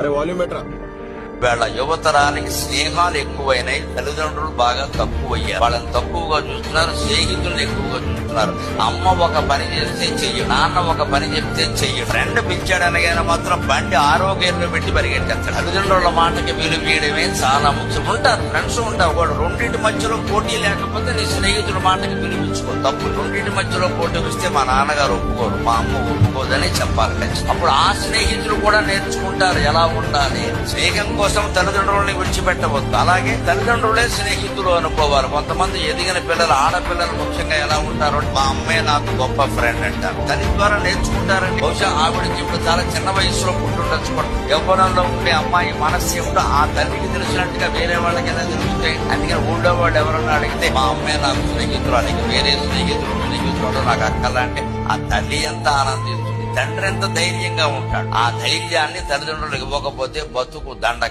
అరే వాల్యూమ్ బెటరా వీళ్ళ యువతరానికి స్నేహాలు ఎక్కువైనాయి తల్లిదండ్రులు బాగా తక్కువయ్యారు. వాళ్ళని తక్కువగా చూస్తున్నారు స్నేహితులను ఎక్కువగా చూస్తున్నారు. అమ్మ ఒక పని చేస్తే చెయ్యి నాన్న ఒక పని చెప్తే చెయ్యి ఫ్రెండ్ పిలిచాడనగానే మాత్రం బండి ఆరోగ్యంలో పెట్టి పరిగెట్టేస్తారు తల్లిదండ్రుల మాటకి విలువ వేయడమే చాలా ముఖ్యం. ఉంటారు ఫ్రెండ్స్ ఉంటారు వాడు రెండింటి మధ్యలో పోటీ లేకపోతే నీ స్నేహితుల మాటకి విలువించుకో తప్పు రెండింటి మధ్యలో పోటీ వస్తే మా నాన్నగారు ఒప్పుకోరు మా అమ్మ ఒప్పుకోదని చెప్పాలి. అప్పుడు ఆ స్నేహితులు కూడా నేర్చుకుంటారు ఎలా ఉండాలి. స్నేహం కోసం తల్లిదండ్రులని విడిచిపెట్టవద్దు. అలాగే తల్లిదండ్రులే స్నేహితులు అనుకోవాలి. కొంతమంది ఎదిగిన పిల్లలు ఆడపిల్లలు ముఖ్యంగా ఎలా ఉంటారు మా అమ్మే నాకు గొప్ప ఫ్రెండ్ అంటారు తల్లి ద్వారా నేర్చుకుంటారండి బహుశా ఆవిడకి ఇప్పుడు చాలా చిన్న వయసులో పుట్టుండొచ్చు యవ్వనంలో ఉండే అమ్మాయి మనస్సు ఏమిటో ఆ తల్లికి తెలిసినట్టుగా వేరే వాళ్ళకి తెలుస్తాయి? అందుకని ఊళ్ళో వాళ్ళు ఎవరన్నా అడిగితే మా అమ్మే నాకు స్నేహితులు అడిగి వేరే స్నేహితులు స్నేహితులు నాకు అక్కలంటే ఆ తల్లి ఎంత ఆనందిస్తుంది? తండ్రి ఎంత ధైర్యంగా ఉంటాడు? ఆ ధైర్యాన్ని తల్లిదండ్రులకు ఇవ్వకపోతే బతుకు దండ